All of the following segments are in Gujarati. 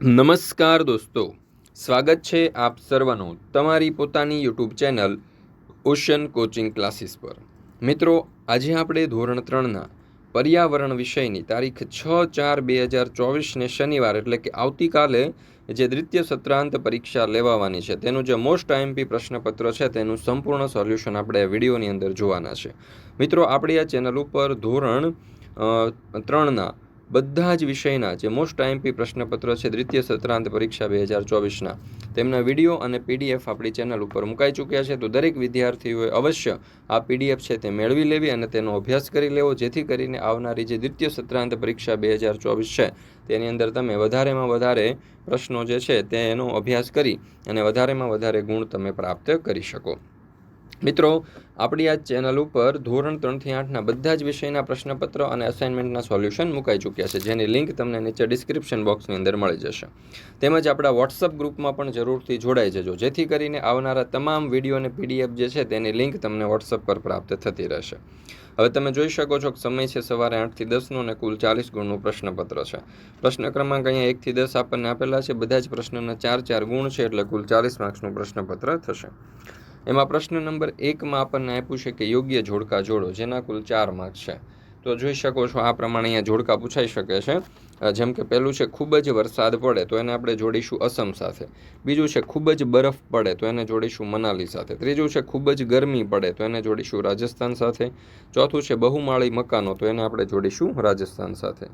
નમસ્કાર દોસ્તો, સ્વાગત છે આપ સર્વનું તમારી પોતાની YouTube channel ocean coaching classes પર. મિત્રો, આજે આપણે ધોરણ ત્રણના પર્યાવરણ વિષયની તારીખ છ ચાર બે હજાર ચોવીસને શનિવાર, એટલે કે આવતીકાલે જે દ્વિતીય સત્રાંત પરીક્ષા લેવાવાની છે, તેનું જે મોસ્ટ આઈએમપી પ્રશ્નપત્ર છે, તેનું સંપૂર્ણ સોલ્યુશન આપણે વિડીયોની અંદર જોવાના છે. મિત્રો, આપણી આ ચેનલ ઉપર ધોરણ ત્રણના બધા જ વિષયના જે મોસ્ટ આઈએમપી પ્રશ્નપત્ર છે, દ્વિતીય સત્રાંત પરીક્ષા બે હજાર ચોવીસના, તેમના વીડિયો અને પીડીએફ આપણી ચેનલ ઉપર મુકાઈ ચૂક્યા છે. તો દરેક વિદ્યાર્થીઓએ અવશ્ય આ પીડીએફ છે તે મેળવી લેવી અને તેનો અભ્યાસ કરી લેવો, જેથી કરીને આવનારી જે દ્વિતીય સત્રાંત પરીક્ષા બે હજાર ચોવીસ છે, તેની અંદર તમે વધારેમાં વધારે પ્રશ્નો જે છે તેનો અભ્યાસ કરી અને વધારેમાં વધારે ગુણ તમે પ્રાપ્ત કરી શકો. મિત્રો, આપણી આ ચેનલ ઉપર ધોરણ ત્રણથી આઠના બધા જ વિષયના પ્રશ્નપત્ર અને અસાઇનમેન્ટના સોલ્યુશન મુકાઈ ચૂક્યા છે, જેની લિંક તમને નીચે ડિસ્ક્રિપ્શન બોક્સની અંદર મળી જશે. તેમજ આપણા વોટ્સઅપ ગ્રુપમાં પણ જરૂરથી જોડાઈ જજો, જેથી કરીને આવનારા તમામ વીડિયો અને પીડીએફ જે છે તેની લિંક તમને વોટ્સઅપ પર પ્રાપ્ત થતી રહેશે. હવે તમે જોઈ શકો છો કે સમય છે સવારે આઠથી દસનો અને કુલ ચાલીસ ગુણનું પ્રશ્નપત્ર છે. પ્રશ્ન ક્રમાંક અહીંયા એકથી દસ આપણને આપેલા છે, બધા જ પ્રશ્નના ચાર ચાર ગુણ છે, એટલે કુલ ચાલીસ માર્ક્સનું પ્રશ્નપત્ર થશે. એમાં પ્રશ્ન નંબર એકમાં આપણને આપ્યું છે કે યોગ્ય જોડકા જોડો, જેના કુલ ચાર માર્ક્સ છે. તો જોઈ શકો છો, આ પ્રમાણે અહીંયા જોડકા પૂછાઈ શકે છે. જેમ કે પહેલું છે, ખૂબ જ વરસાદ પડે તો એને આપણે જોડીશું અસમ સાથે. બીજું છે, ખૂબ જ બરફ પડે તો એને જોડીશું મનાલી સાથે. ત્રીજું છે, ખૂબ જ ગરમી પડે તો એને જોડીશું રાજસ્થાન સાથે. ચોથું છે, બહુમાળી મકાનો તો એને આપણે જોડીશું રાજસ્થાન સાથે.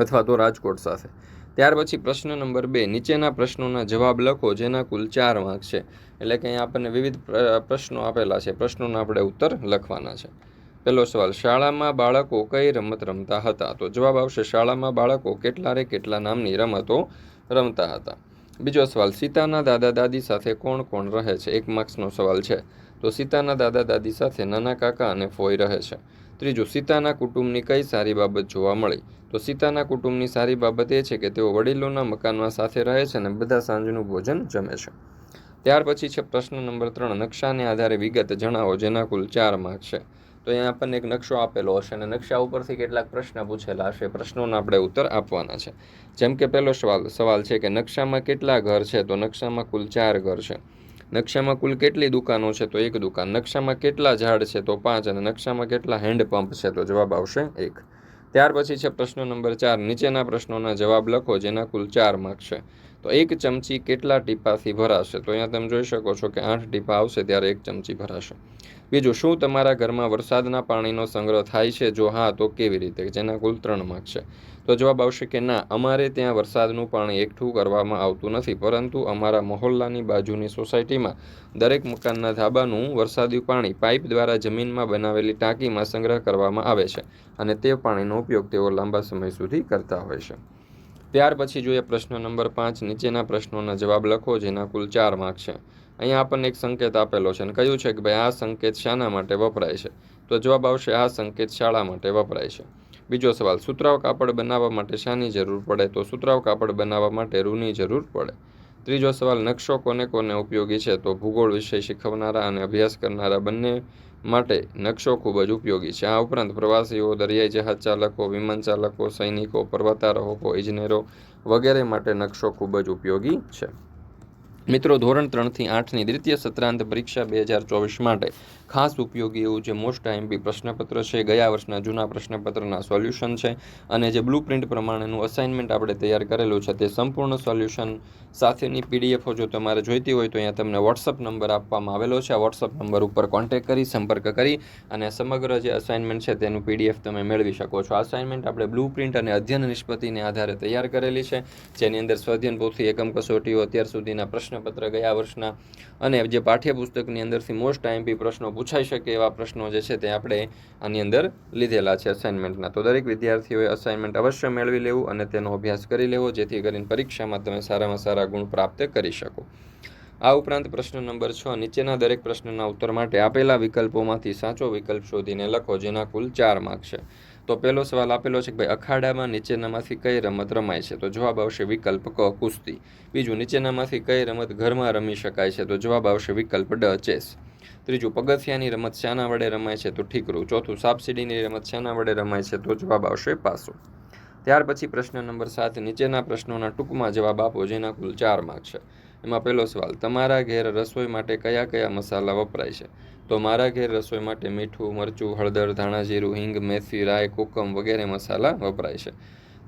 અથવા તો રાજકોટ સાથે. ત્યાર પછી પ્રશ્ન નંબર બે, નીચેના પ્રશ્નોના જવાબ લખો, જેના કુલ ચાર માર્ક છે. એટલે કે અહીંયા આપણને વિવિધ પ્ર- પ્રશ્નો આપેલા છે. પ્રશ્નોના આપણે ઉત્તર લખવાના છે. પહેલો સવાલ, શાળામાં બાળકો કઈ રમત રમતા હતા? તો જવાબ આવશે, શાળામાં બાળકો કેટલા રે કેટલા નામની રમતો રમતા હતા? બીજો સવાલ, સીતાના દાદા દાદી સાથે કોણ કોણ રહે છે? એક માર્ક્સનો સવાલ છે. તો સીતાના દાદા દાદી સાથે નાના કાકા અને ફોઈ રહે છે. ત્રીજું, સીતાના કુટુંબની કઈ સારી બાબત જોવા મળી? તો સીતાના કુટુંબની સારી બાબત એ છે કે તેઓ વડીલોના મકાનમાં સાથે રહે છે અને બધા સાંજનું ભોજન જમે છે. ત્યાર પછી છે પ્રશ્ન નંબર ત્રણ, નકશાને આધારે વિગત જણાવો, જેના કુલ ચાર માર્ક છે. તો અહીંયા આપણને એક નકશો આપેલો હશે અને નકશા ઉપરથી કેટલાક પ્રશ્ન પૂછેલા હશે. પ્રશ્નોના આપણે ઉત્તર આપવાના છે. જેમ કે પહેલો સવાલ સવાલ છે કે નકશામાં કેટલા ઘર છે? તો નકશામાં કુલ ચાર ઘર છે. નકશામાં કુલ કેટલી દુકાનો છે? તો એક દુકાન. નકશામાં કેટલા ઝાડ છે? તો પાંચ અને નકશામાં કેટલા હેન્ડપંપ છે? તો જવાબ આવશે એક. ત્યાર પછી છે પ્રશ્ન નંબર ચાર. નીચેના પ્રશ્નોના જવાબ લખો, જેના કુલ ચાર માર્ક છે. તો એક ચમચી કેટલા ટીપાથી ભરાશે? તો અહીંયા તમે જોઈ શકો છો કે આઠ ટીપા આવશે ત્યારે એક ચમચી ભરાશે. બીજું, શું તમારા ઘરમાં વરસાદના પાણીનો સંગ્રહ થાય છે? જો હા, તો કેવી રીતે? જેના કુલ ત્રણ માર્ક છે. તો જવાબ આવશે કે ના, અમારે ત્યાં વરસાદનું પાણી એકઠું કરવામાં આવતું નથી, પરંતુ અમારા મહોલ્લાની બાજુની સોસાયટીમાં દરેક મકાનના ધાબાનું વરસાદી પાણી પાઇપ દ્વારા જમીનમાં બનાવેલી ટાંકીમાં સંગ્રહ કરવામાં આવે છે અને તે પાણીનો ઉપયોગ તેઓ લાંબા સમય સુધી કરતા હોય છે. ત્યાર પછી જોઈએ પ્રશ્ન નંબર પાંચ, નીચેના પ્રશ્નોના જવાબ લખો, જેના કુલ ચાર માર્ક છે. અહીંયા આપણને એક સંકેત આપેલો છે અને કહ્યું છે કે ભાઈ આ સંકેત શાના માટે વપરાય છે. તો જવાબ આવશે, આ સંકેત શાળા માટે વપરાય છે. બીજો સવાલ સુતરાવ કાપડ બનાવવા માટે શાની જરૂર પડે? તો સુતરાવ કાપડ બનાવવા માટે રૂની જરૂર પડે. ત્રીજો સવાલ, નકશો કોને કોને ઉપયોગી છે? તો ભૂગોળ વિષય શીખવનારા અને અભ્યાસ કરનારા બંને માટે નકશો ખૂબ જ ઉપયોગી છે. આ ઉપરાંત પ્રવાસીઓ, દરિયાઈ જહાજ ચાલકો, વિમાન ચાલકો, સૈનિકો, પર્વતારોહકો, ઇજનેરો વગેરે માટે નકશો ખૂબ જ ઉપયોગી છે. મિત્રો, ધોરણ ત્રણથી આઠની દ્વિતીય સત્રાંત પરીક્ષા બે હજાર ચોવીસ માટે ખાસ ઉપયોગી એવું જે મોસ્ટ આઈએમપી પ્રશ્નપત્ર છે, ગયા વર્ષના જૂના પ્રશ્નપત્રના સોલ્યુશન છે અને જે બ્લુ પ્રિન્ટ પ્રમાણેનું અસાઇનમેન્ટ આપણે તૈયાર કરેલું છે, તે સંપૂર્ણ સોલ્યુશન સાથેની પીડીએફો જો તમારે જોઈતી હોય તો અહીંયા તમને વોટ્સઅપ નંબર આપવામાં આવેલો છે. આ વોટ્સઅપ નંબર ઉપર કોન્ટેક્ટ કરી, સંપર્ક કરી અને સમગ્ર જે અસાઇનમેન્ટ છે તેનું પીડીએફ તમે મેળવી શકો છો. અસાઇનમેન્ટ આપણે બ્લુ પ્રિન્ટ અને અધ્યયન નિષ્પતિને આધારે તૈયાર કરેલી છે. જેની અંદર સ્વાધ્યન પોથી એકમ કસોટીઓ અત્યાર સુધીના પ્રશ્નપત્ર ગયા વર્ષના. અને જે પાઠ્યપુસ્તકની અંદરથી મોસ્ટ આઈએમપી પ્રશ્નો પૂછાઈ શકે એવા પ્રશ્નો જે છે તે આપણે આની અંદર લીધેલા છે અસાઇનમેન્ટના તો દરેક વિદ્યાર્થીઓએ અસાઇનમેન્ટ અવશ્ય મેળવી લેવું અને તેનો અભ્યાસ કરી લેવો, જેથી કરીને પરીક્ષામાં તમે સારામાં સારા ગુણ પ્રાપ્ત કરી શકો. આ ઉપરાંત પ્રશ્ન નંબર છ, નીચેના દરેક પ્રશ્નના ઉત્તર માટે આપેલા વિકલ્પોમાંથી સાચો વિકલ્પ શોધીને લખો, જેના કુલ ચાર માર્ક છે. તો પહેલો સવાલ આપેલો છે કે ભાઈ અખાડામાં નીચેનામાંથી કઈ રમત રમાય છે? તો જવાબ આવશે વિકલ્પ ક, કુસ્તી. બીજું, નીચેનામાંથી કઈ રમત ઘરમાં રમી શકાય છે? તો જવાબ આવશે વિકલ્પ ડ, ચેસ. ત્રીજું, પગથિયાની રમત શાના વડે રમાય છે? તો ઠીકરું. ચોથું, સાપસીડીની રમત શાના વડે રમાય છે? તો જવાબ આવશે પાસો. ત્યાર પછી પ્રશ્ન નંબર સાત, નીચેના પ્રશ્નોના ટૂંકમાં જવાબ આપો, જેના કુલ ચાર માર્ક છે. એમાં પહેલો સવાલ, તમારા ઘેર રસોઈ માટે કયા કયા મસાલા વપરાય છે? તો મારા ઘેર રસોઈ માટે મીઠું, મરચું, હળદર, ધાણા જીરું, હિંગ, મેથી, રાઈ, કોકમ વગેરે મસાલા વપરાય છે.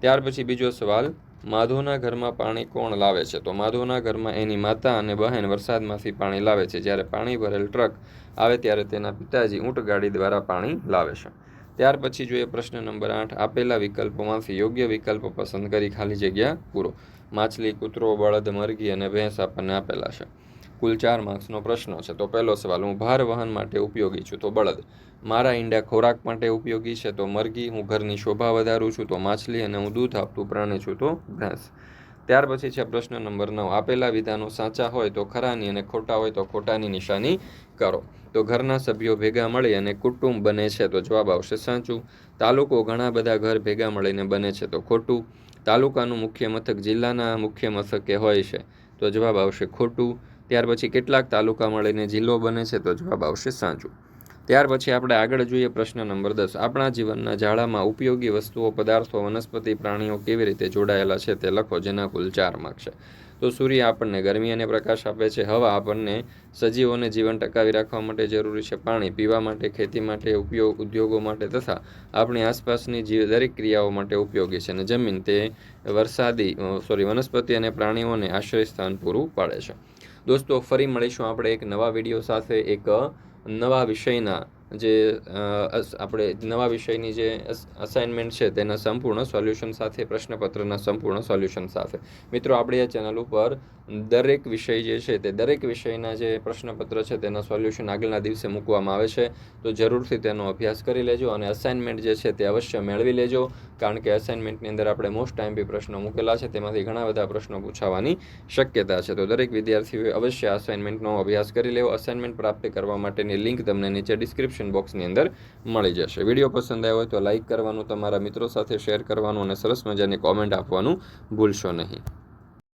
ત્યાર પછી બીજો સવાલ માધવના ઘરમાં પાણી કોણ લાવે છે? તો માધવના ઘરમાં એની માતા અને બહેન વરસાદમાંથી પાણી લાવે છે. જ્યારે પાણી ભરેલ ટ્રક આવે ત્યારે તેના પિતાજી ઊંટ ગાડી દ્વારા પાણી લાવે છે. ત્યાર પછી જોઈએ પ્રશ્ન નંબર આઠ. આપેલા વિકલ્પોમાંથી યોગ્ય વિકલ્પ પસંદ કરી ખાલી જગ્યા પૂરો. માછલી, કૂતરો, બળદ, મરઘી અને ભેંસ આપણને આપેલા છે. કુલ ચાર માર્ક્સનો પ્રશ્ન છે. તો પહેલો સવાલ, હું ભાર વહન માટે ઉપયોગી છું તો બળદ? મારા ઈંડા ખોરાક માટે ઉપયોગી છે તો મરઘી? હું ઘરની શોભા વધારું છું તો માછલી અને હું દૂધ આપતું પ્રાણી છું તો ભેંસ. ત્યાર પછી છે પ્રશ્ન નંબર નવ. આપેલા વિધાનો સાચા હોય તો ખરાની અને ખોટા હોય તો ખોટાની નિશાની કરો. તો ઘરના સભ્યો ભેગા મળી અને કુટુંબ બને છે તો જવાબ આવશે સાચું. તાલુકો ઘણા બધા ઘર ભેગા મળીને બને છે તો ખોટું. તાલુકાનું મુખ્ય મથક જિલ્લાના મુખ્ય મથકે હોય છે તો જવાબ આવશે ખોટું. ત્યાર પછી કેટલાક તાલુકા મળીને જિલ્લો બને છે તો જવાબ આવશે સાચું. ત્યાર પછી આપણે આગળ જોઈએ પ્રશ્ન નંબર દસ. આપણા જીવનના જાળામાં ઉપયોગી વસ્તુઓ, પદાર્થો, વનસ્પતિ, પ્રાણીઓ કેવી રીતે જોડાયેલા છે તે લખો, જેના કુલ ચાર માર્ક છે. તો સૂર્ય આપણને ગરમી અને પ્રકાશ આપે છે, હવા આપણને સજીવોને જીવન ટકાવી રાખવા માટે જરૂરી છે, પાણી પીવા માટે, ખેતી માટે, ઉપયોગ ઉદ્યોગો માટે તથા આપણી આસપાસની જીવ, દરેક ક્રિયાઓ માટે ઉપયોગી છે અને જમીન તે વરસાદી સોરી, વનસ્પતિ અને પ્રાણીઓને આશ્રય સ્થાન પૂરું પાડે છે. દોસ્તો, ફરી મળીશું આપણે એક નવા વીડિયો સાથે. એક નવા વિષયના જે આપણે નવા વિષયની જે અસાઇનમેન્ટ છે તેના સંપૂર્ણ સોલ્યુશન સાથે, પ્રશ્નપત્રના સંપૂર્ણ સોલ્યુશન સાથે. મિત્રો, આપણી આ ચેનલ ઉપર દરેક વિષય જે છે તે દરેક વિષયના જે પ્રશ્નપત્ર છે તેના સોલ્યુશન આગળના દિવસે મૂકવામાં આવે છે. તો જરૂરથી તેનો અભ્યાસ કરી લેજો અને અસાઇનમેન્ટ જે છે તે અવશ્ય મેળવી લેજો. કારણ કે અસાઇનમેન્ટની અંદર આપણે મોસ્ટ ટાઈમ બી પ્રશ્નો મૂકેલા છે, તેમાંથી ઘણા બધા પ્રશ્નો પૂછાવાની શક્યતા છે. તો દરેક વિદ્યાર્થીઓએ અવશ્ય અસાઇનમેન્ટનો અભ્યાસ કરી લેવો. અસાઇનમેન્ટ પ્રાપ્ત કરવા માટેની લિંક તમને નીચે ડિસ્ક્રિપ્શન બોક્સની અંદર મળી જશે. વીડિયો પસંદ આવ્યો હોય તો લાઇક કરવાનું, તમારા મિત્રો સાથે શેર કરવાનું અને સરસ મજાની કોમેન્ટ આપવાનું ભૂલશો નહીં.